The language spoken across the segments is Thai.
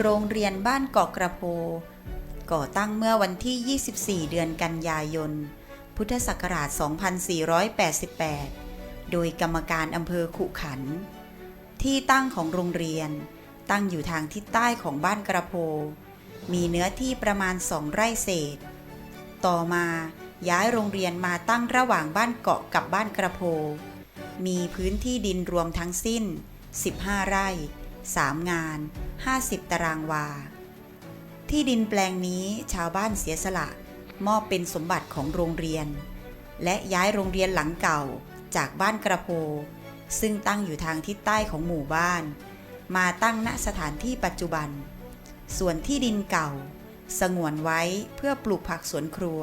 โรงเรียนบ้านเกาะกระโพ ก่อตั้งเมื่อวันที่ 24 เดือนกันยายน พุทธศักราช 2488 โดยกรรมการอำเภอขุขัน ที่ตั้งของโรงเรียน ตั้งอยู่ทางทิศใต้ของบ้านกระโพ มีเนื้อที่ประมาณสองไร่เศษ ต่อมาย้ายโรงเรียนมาตั้งระหว่างบ้านเกาะกับบ้านกระโพ มีพื้นที่ดินรวมทั้งสิ้น 15 ไร่ 3 งาน 50 ตารางวา ที่ดินแปลงนี้ชาวบ้านเสียสละ มอบเป็นสมบัติของโรงเรียน และย้ายโรงเรียนหลังเก่าจากบ้านกระโพ ซึ่งตั้งอยู่ทางทิศใต้ของหมู่บ้าน มาตั้งณสถานที่ปัจจุบัน ส่วนที่ดินเก่า สงวนไว้เพื่อปลูกผักสวนครัว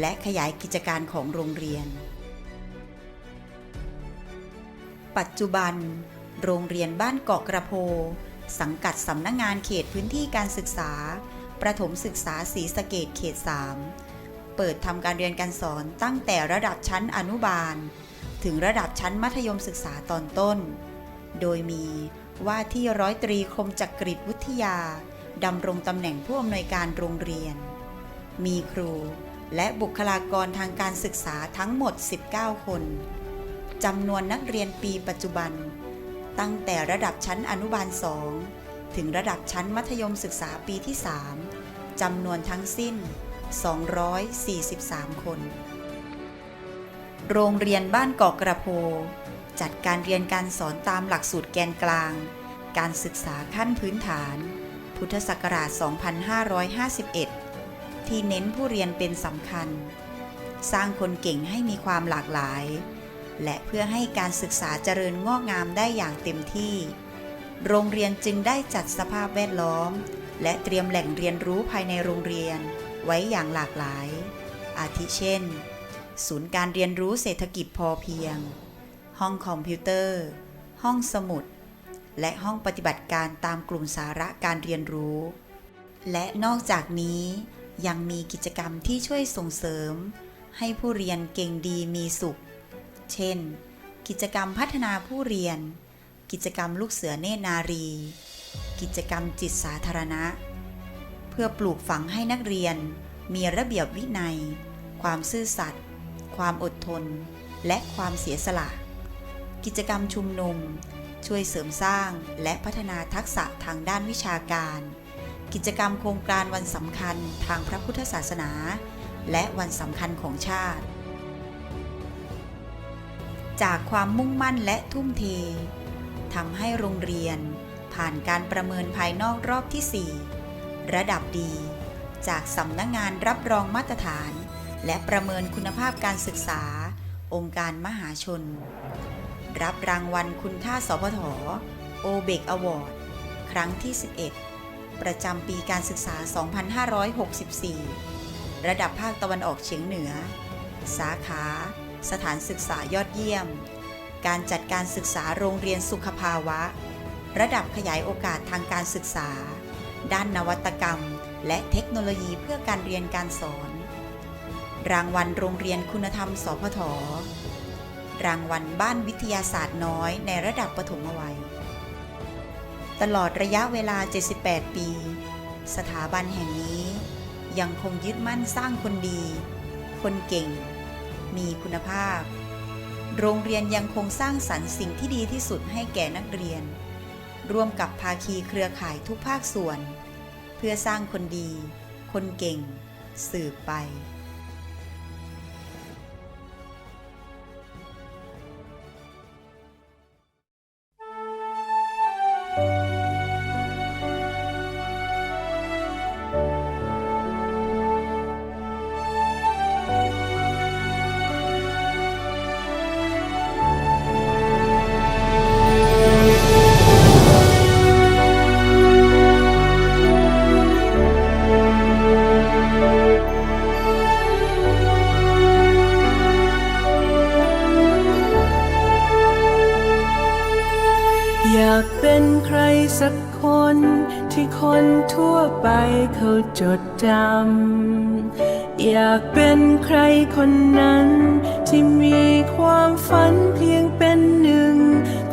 และขยายกิจการของโรงเรียน ปัจจุบัน โรงเรียนบ้านเกาะกระโพ สังกัดสำนักงงานเขตพื้นที่การศึกษา ประถมศึกษาศรีสะเกดเขต 3 เปิดทำการเรียนการสอนตั้งแต่ระดับชั้นอนุบาล ถึงระดับชั้นมัธยมศึกษาตอนต้น โดยมีว่าที่ร้อยตรีคมจักริดวิยาดำรงตำแหน่งผู้อำนวยการโรงเรียน มีครูและบุคลากรทางการศึกษาทั้งหมด 19 คน จำนวนนักเรียนปีปัจจุบัน ตั้งแต่ระดับชั้นอนุบาล2ถึงระดับชั้นมัธยมศึกษาปีที่ 3จำนวนทั้งสิ้น 243 คน โรงเรียนบ้านเกาะกระโพ จัดการเรียนการสอนตามหลักสูตรแกนกลาง การศึกษาขั้นพื้นฐาน พุทธศักราช 2551 ที่เน้นผู้เรียนเป็นสำคัญ สร้างคนเก่งให้มีความหลากหลาย และเพื่อให้การศึกษาเจริญงอกงามได้อย่างเต็มที่ โรงเรียนจึงได้จัดสภาพแวดล้อม และเตรียมแหล่งเรียนรู้ภายในโรงเรียน ไว้อย่างหลากหลาย อาทิเช่น ศูนย์การเรียนรู้เศรษฐกิจพอเพียง ห้องคอมพิวเตอร์ ห้องสมุด และห้องปฏิบัติการตามกลุ่มสาระการเรียนรู้ และนอกจากนี้ยังมีกิจกรรมที่ช่วยส่งเสริม ให้ผู้เรียนเก่งดีมีสุข เช่น กิจกรรมพัฒนาผู้เรียน กิจกรรมลูกเสือเนตรนารี กิจกรรมจิตสาธารณะ เพื่อปลูกฝังให้นักเรียน มีระเบียบวินัย ความซื่อสัตย์ ความอดทน และความเสียสละ กิจกรรมชุมนุม ช่วยเสริมสร้างและพัฒนาทักษะทางด้านวิชาการ กิจกรรมโครงการวันสำคัญทางพระพุทธศาสนา และวันสำคัญของชาติ จากความมุ่งมั่นและทุ่มเททำให้โรงเรียนผ่านการประเมินภายนอกรอบที่ 4 ระดับดี จากสำนักงงานรับรองมาตรฐาน และประเมินคุณภาพการศึกษา องค์การมหาชน รับรางวัลคุณค่าสพทโอเบกอวอร์ดครั้งที่ 11 ประจำปีการศึกษา 2564 ระดับภาคตะวันออกเฉียงเหนือ สาขา สถานศึกษายอดเยี่ยม การจัดการศึกษาโรงเรียนสุขภาวะ ระดับขยายโอกาสทางการศึกษา ด้านนวัตกรรม และเทคโนโลยีเพื่อการเรียนการสอน รางวัลโรงเรียนคุณธรรม สพท รางวัลบ้านวิทยาศาสตร์น้อยในระดับปฐมวัย ตลอดระยะเวลา 78 ปี สถาบันแห่งนี้ยังคงยึดมั่นสร้างคนดี คนเก่ง มีคุณภาพ โรงเรียนยังคงสร้างสรรค์สิ่งที่ดีที่สุดให้แก่นักเรียน ร่วมกับภาคีเครือข่ายทุกภาคส่วน เพื่อสร้างคนดี คนเก่ง สืบไป ที่คนทั่วไปเขาจดจำ อยากเป็นใครคนนั้น ที่มีความฝันเพียงเป็นหนึ่ง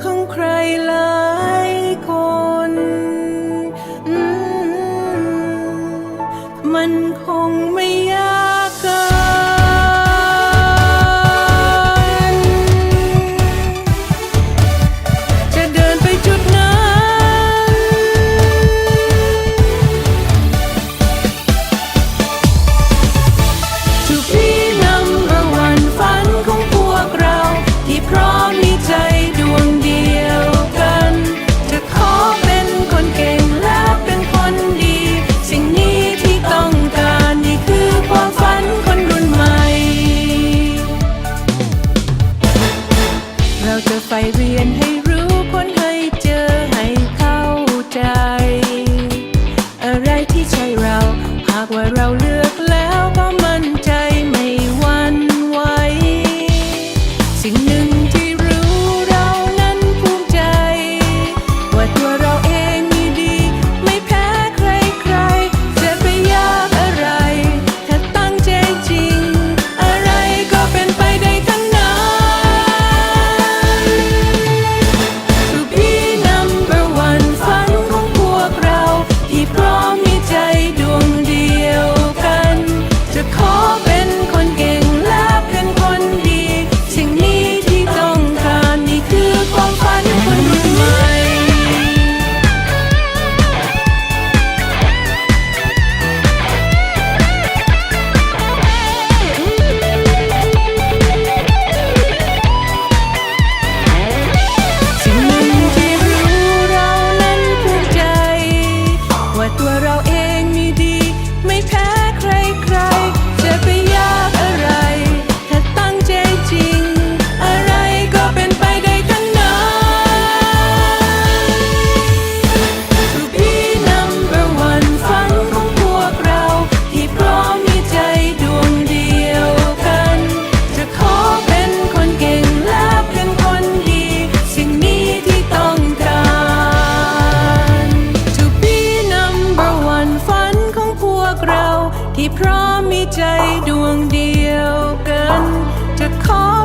ของใครหลายคนมันคงไม่ยาก call.